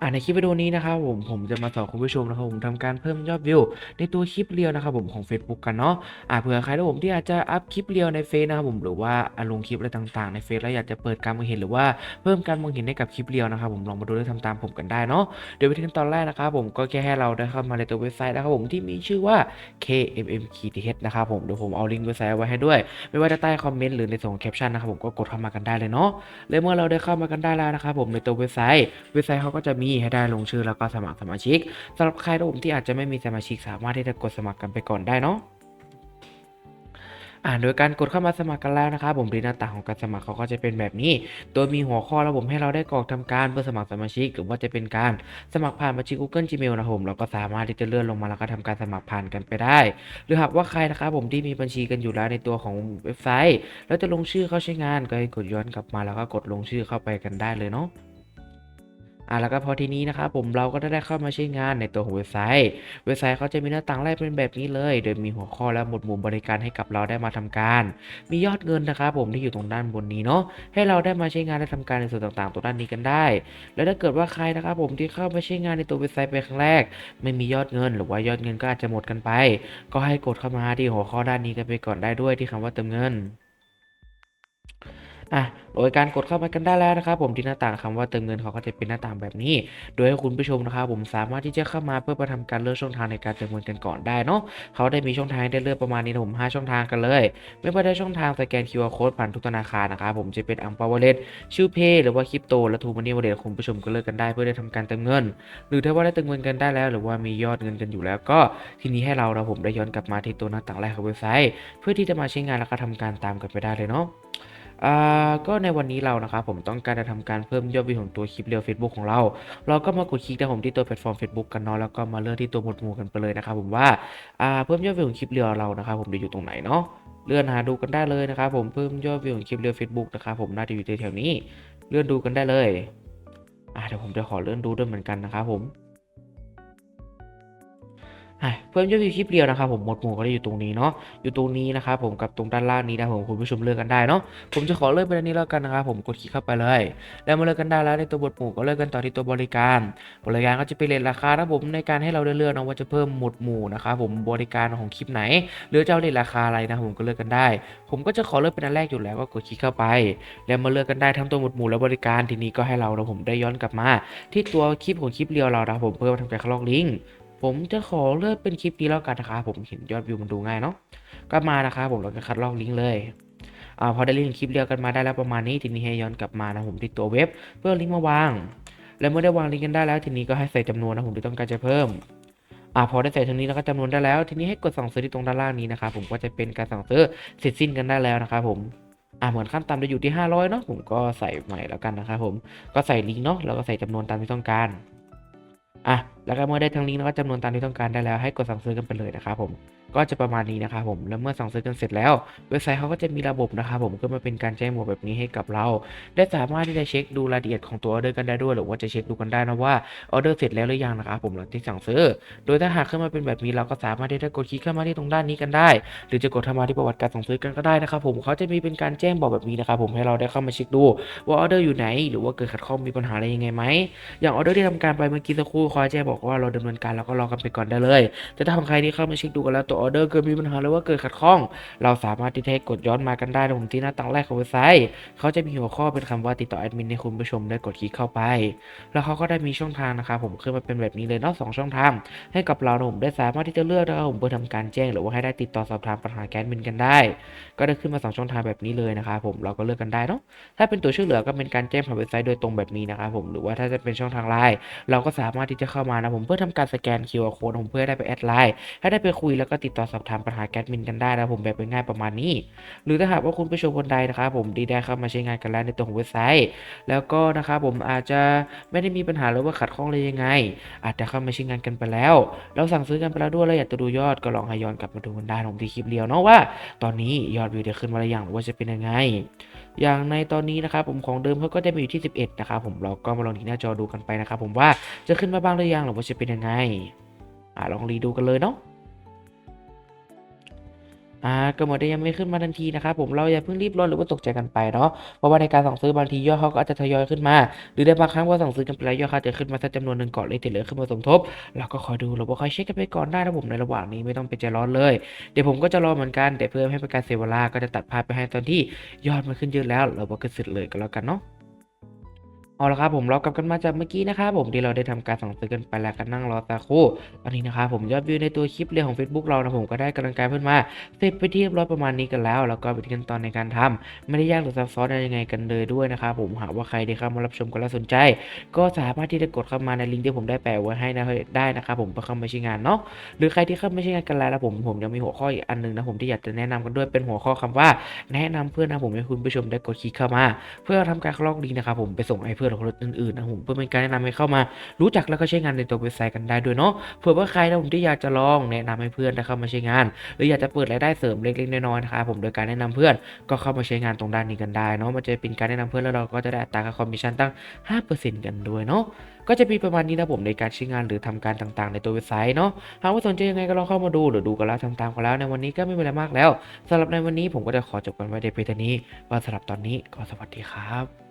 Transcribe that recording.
อ่าในคลิปวิดีโอนี้นะครับผมผมจะมาสอนคุณผู้ชมนะครับผมทำการเพิ่มยอดวิว ในตัวคลิปเรียวนะครับผมของ Facebook กันเนาะอ่าเผื่อใครนะผมที่อาจจะอัพคลิปเรียวในเฟซนะครับผมหรือว่าอ่าลงคลิปอะไรต่างๆในเฟซแล้วอยากจะเปิดการมองเห็นหรือว่าเพิ่มการมองเห็นให้กับคลิปเรียวนะครับผมลองมาดูและทำตามผมกันได้เนาะเดี๋ยววิธีขั้นตอนแรกนะครับผมก็แค่ให้เราได้เข้ามาในตัวเว็บไซต์นะครับผมที่มีชื่อว่า KMMKTH นะครับผมเดี๋ยวผมเอาลิงก์เว็บไซต์ไว้ให้ด้วย ไม่ว่าจะใต้คอมเมนต์หรือในส่วนของแคปชั่นนะครับผมก็กดเข้ามากันได้เลยเนาะและเมื่อเราได้เข้ามากันได้แล้วนะครับผมในตัวเว็บไซต์เว็บไซต์เขาก็จะมีให้ได้ลงชื่อแล้วก็สมัครสมาชิกสำหรับใครนะผมที่อาจจะไม่มีสมาชิกสามารถที่จะกดสมัครกันไปก่อนได้เนาะอ่าโดยการกดเข้ามาสมัครกันแล้วนะครับผมดีหน้าต่างของการสมัครเขาก็จะเป็นแบบนี้ โดยมีหัวข้อระบบให้เราได้กรอกทำการเพื่อสมัครสมาชิก หรือว่าจะเป็นการสมัครผ่านบัญชี Google Gmail นะผมเราก็สามารถที่จะเลื่อนลงมาแล้วก็ทำการสมัครผ่านกันไปได้ หรือหากว่าใครนะครับผมที่มีบัญชีกันอยู่แล้วในตัวของเว็บไซต์ แล้วจะลงชื่อเข้าใช้งานก็ให้กดย้อนกลับมาแล้วก็กดลงชื่อเข้าไปกันได้เลยเนาะ อะแล้วก็พอทีนี้นะครับผมเราก็ได้เข้ามาใช้งานในตัวของเว็บไซต์ เว็บไซต์เขาจะมีหน้าต่างแรกเป็นแบบนี้เลย โดยมีหัวข้อและหมวดหมู่บริการให้กับเราได้มาทำการ มียอดเงินนะครับผมที่อยู่ตรงด้านบนนี้เนาะให้เราได้มาใช้งานและทำการในส่วนต่างๆตรงด้านนี้กันได้ แล้วถ้าเกิดว่าใครนะครับผมที่เข้ามาใช้งานในตัวเว็บไซต์เป็นครั้งแรก ไม่มียอดเงิน หรือว่ายอดเงินก็อาจจะหมดกันไป ก็ให้กดเข้ามาที่หัวข้อด้านนี้กันไปก่อนได้ด้วยที่คำว่าเติมเงิน อะโดยการกดเข้ามากันได้แล้วนะครับผมที่หน้าต่างคำว่าเติมเงินเขาก็จะเป็นหน้าต่างแบบนี้ โดยให้คุณผู้ชมนะครับผมสามารถที่จะเข้ามาเพื่อประทำการเลือกช่องทางในการเติมเงินกันก่อนได้เนาะเขาได้มีช่องทางได้เลือกประมาณนี้นะผม5ช่องทางกันเลย ไม่ว่าได้ช่องทางสแกน QR Code ผ่านทุกธนาคารนะครับผมจะเป็นอังเปาวเลตชื่อเพย์หรือว่าคริปโตและทูมันนี่วอลเลตคุณผู้ชมก็เลือกกันได้เพื่อได้ทำการเติมเงิน หรือถ้าว่าได้เติมเงินกันได้แล้ว หรือว่ามียอดเงินกันอยู่แล้ว ก็ทีนี้ให้เรานะผมได้ย้อนกลับมาที่ตัวหน้าต่างแรกของเว็บไซต์ เพื่อที่จะมาใช้งานแล้วก็ทำการตามกันไปได้เลยเนาะ ก็ในวันนี้เรานะครับผมต้องการจะทำการเพิ่มยอดวิวของตัวคลิปเรียว Facebook ของเรา เราก็มากดคลิกนะผมที่ตัวแพลตฟอร์ม Facebook กันเนาะแล้วก็มาเลือกที่ตัวหมวดหมู่กันไปเลยนะครับผมว่าเพิ่มยอดวิวของคลิปเรียวเรานะครับผมจะอยู่ตรงไหนเนาะเลื่อนหาดูกันได้เลยนะครับผมเพิ่มยอดวิวของคลิปเรียว Facebook นะครับผมน่าจะอยู่แถวๆนี้ เลื่อนดูกันได้เลยอ่าเดี๋ยวผมจะขอเลื่อนดูด้วยเหมือนกันนะครับผม เพิ่มยอดวิวคลิปเรียวนะครับผมหมดหมู่ก็จะอยู่ตรงนี้เนาะอยู่ตรงนี้นะครับผมกับตรงด้านล่างนี้นะผมคุณผู้ชมเลือกกันได้เนาะผมจะขอเลือกไปอันนี้แล้วกันนะครับผมกดคลิกเข้าไปเลย แล้วมาเลือกกันได้แล้วในตัวบทหมู่ก็เลือกกันต่อที่ตัวบริการ บริการก็จะเป็นเลทราคานะผมในการให้เราเลือกนะว่าจะเพิ่มหมวดหมู่นะครับผมบริการของคลิปไหน หรือจะเอาเลทราคาอะไรนะผมก็เลือกกันได้ ผมก็จะขอเลือกเป็นอันแรกอยู่แล้วก็กดคลิกเข้าไป แล้วมาเลือกกันได้ทั้งตัวหมวดหมู่และบริการทีนี้ก็ให้เรานะผมได้ย้อนกลับมา ที่ตัวคลิปของคลิปเรียวเรานะผมเพื่อมทำการคลอกลิงก์ ผมจะขอเลือกเป็นคลิปนี้แล้วกันนะครับผมเห็นยอดวิวมันดูง่ายเนาะก็มานะครับผมเราก็คัดลอกลิงก์เลยอ่าพอได้ลิงก์คลิปเรียวกันมาได้แล้วประมาณนี้ทีนี้ให้ย้อนกลับมานะผมที่ตัวเว็บ เพื่อลิงก์มาวาง แล้วเมื่อได้วางลิงก์กันได้แล้ว ทีนี้ก็ให้ใส่จำนวนนะผมที่ต้องการจะเพิ่มอ่าพอได้ใส่ตรงนี้แล้วก็จำนวนได้แล้ว ทีนี้ให้กดสั่งซื้อที่ตรงด้านล่างนี้นะครับผมก็จะเป็นการสั่งซื้อเสร็จสิ้นกันได้แล้วนะครับผมอ่าเหมือนขั้นต่ำจะอยู่ที่ 500เนาะผมก็ใส่ใหม่แล้วกันนะครับผมก็ใส่ลิงก์เนาะแล้วก็ใส่จำนวนตามที่ต้องการอะ แล้วก็เมื่อได้ทั้งลิงก์แล้วก็จำนวนตามที่ต้องการได้แล้วให้กดสั่งซื้อกันไปเลยนะครับผมก็จะประมาณนี้นะครับผมแล้วเมื่อสั่งซื้อกันเสร็จแล้ว เว็บไซต์เขาก็จะมีระบบนะครับผมก็มาเป็นการแจ้งบอกแบบนี้ให้กับเรา ได้สามารถที่จะเช็คดูรายละเอียดของตัวออเดอร์กันได้ด้วยหรือว่าจะเช็คดูกันได้นะว่าออเดอร์เสร็จแล้วหรือยังนะครับผมหลังที่สั่งซื้อ โดยถ้าหากขึ้นมาเป็นแบบนี้เราก็สามารถที่จะกดคลิกเข้ามาที่ตรงด้านนี้กันได้ หรือจะกดเข้ามาที่ประวัติการสั่งซื้อกันก็ได้นะครับผมเขาจะมีเป็นการแจ้งบอกแบบนี้นะครับผมให้เราได้เข้ามาเช็คดู ว่าออเดอร์อยู่ไหน หรือว่าเกิดขัดข้องมีปัญหาอะไรยังไงไหมอย่างออเดอร์ที่ทำการไปเมื่อกี้สักครู่คอยแจ้งบอกว่าเราดำเนินการแล้วก็รอกันไปก่อนได้เลย แต่ถ้าใครที่เข้ามาเช็คดูกันแล้วตัวออเดอร์เกิดมีปัญหาหรือว่าเกิดขัดข้อง เราสามารถที่จะกดย้อนมากันได้นะผมที่หน้าต่างแรกของเว็บไซต์ เขาจะมีหัวข้อเป็นคำว่าติดต่อแอดมินให้คุณผู้ชมได้กดคลิกเข้าไป แล้วเขาก็ได้มีช่องทางนะครับผมขึ้นมาเป็นแบบนี้เลยนาะสองช่องทางให้กับเรานะผมได้สามารถที่จะเลือกนะครับผมเพื่อทำการแจ้งหรือว่าให้ได้ติดต่อสอบถามปัญหาแก๊สมินกันได้ ก็ได้ขึ้นมาสองช่องทางแบบนี้เลยนะครับผมเราก็เลือกกันได้เนาะถ้าเป็นตัวช่วยเหลือก็เป็นการแจ้งผ่านเว็บไซต์โดยตรงแบบนี้นะครับผมหรือว่าถ้าจะเป็นช่องทางไลน์เราก็สามารถที่จะเข้ามานะผมเพื่อทำการสแกน QR code ผมเพื่อได้ไปแอดไลน์ให้ได้ไปคุยแล้วก็ติดต่อสอบถามปัญหาแก๊สมินกันได้นะผมแบบง่ายประมาณนี้ หรือถ้าหากว่าคุณผู้ชมคนใดนะครับผมดีได้เข้ามาใช้งานกันแล้วในตัวของเว็บไซต์ แล้วก็นะครับผมอาจจะไม่ได้มีปัญหาหรือว่าขัดข้องเลยยังไง อาจจะเข้ามาใช้งานกันไปแล้ว เราสั่งซื้อกันไปแล้วด้วยแล้วอยากจะดูยอดก็ลองให้ย้อนกลับมาดูกันได้ผมที่คลิปเดียวเนาะว่า ตอนนี้ยอดวิวได้ขึ้นมาหรือยังหรือว่าจะเป็นยังไง อย่างในตอนนี้นะครับผมของเดิมเขาก็จะมีอยู่ที่ 11 นะครับผมเราก็มาลองที่หน้าจอดูกันไปนะครับผมว่าจะขึ้นมาบ้างหรือยังหรือว่าจะเป็นยังไงอ่าลองรีดูกันเลยเนาะอ่าก็เหมือนได้ยังไม่ขึ้นมาทันทีนะครับผมเราอย่าเพิ่งรีบร้อนหรือว่าตกใจกันไปเนาะเพราะว่าในการสั่งซื้อบางทียอดเขาก็อาจจะทยอยขึ้นมา หรือในบางครั้งพอสั่งซื้อกันไปแล้วยอดเขาจะขึ้นมาสักจำนวนหนึ่งก่อนเลยที่เหลือขึ้นมาสมทบเราก็คอยดูหรือว่าคอยเช็คกันไปก่อนได้นะผมในระหว่างนี้ไม่ต้องไปใจร้อนเลยเดี๋ยวผมก็จะรอเหมือนกันแต่เพื่อให้เป็นการเสียเวลาก็จะตัดภาพไปให้ตอนที่ยอดมันขึ้นเยอะแล้ว เราก็ขึ้นเสร็จเลยก็แล้วกันเนาะ เอาละครับผมเรากลับกันมาจากเมื่อกี้นะครับผมที่เราได้ทำการสั่งซื้อกันไปแล้วก็นั่งรอสักครู่ตอนนี้นะครับผมยอดวิวในตัวคลิปเรียงของ Facebook เรานะผมก็ได้กำลังกายเพิ่มมาเสร็จไปที่เรียบร้อยประมาณนี้กันแล้ว แล้วก็เป็นขั้นตอนในการทำไม่ได้ยากหรือซับซ้อนอะไรยังไงกันเลยด้วยนะครับผมหากว่าใครได้เข้ามารับชมกันแล้วสนใจ ก็สามารถที่จะกดเข้ามาในลิงก์ที่ผมได้แปะไว้ให้นะได้นะครับผมเพื่อเข้ามาใช้งานเนาะหรือใครที่เข้าไม่ใช่งานกันแล้วนะผมผมยังมีหัวข้ออีกอันหนึงนะผมที่อยากจะแนะนำกันด้วยเป็นหัวข้อคำว่า แนะนำเพื่อนนะผมให้คุณผู้ชมได้กดคลิกเข้ามา เพื่อทำการคลอกลิงก์นะครับผมไปส่งให้เพื่อนของคนอื่นๆนะผมเพื่อเป็นการแนะนำให้เข้ามารู้จักแล้วก็ใช้งานในตัวเว็บไซต์กันได้ด้วยเนาะเผื่อว่าใครนะผมที่อยากจะลองแนะนำให้เพื่อนได้เข้ามาใช้งาน หรืออยากจะเปิดรายได้เสริมเล็กๆน้อยๆนะครับผมโดยการแนะนำเพื่อนก็เข้ามาใช้งานตรงด้านนี้กันได้เนาะมันจะเป็นการแนะนำเพื่อนแล้วเราก็จะได้อัตราค่าคอมมิชชั่นตั้ง 5%กันด้วยเนาะก็จะมีประมาณนี้นะผมในการใช้งานหรือทำการต่างๆ ในตัวเว็บไซต์เนาะหากว่าสนใจยังไงก็ลองเข้ามาดูหรือดูกันแล้วทำตามกันแล้วในวันนี้ก็ไม่มีอะไรมากแล้วสำหรับในวันนี้ผมก็จะขอจบกันไว้ในเพียงเท่านี้ว่าสำหรับตอนนี้ก็สวัสดีครับ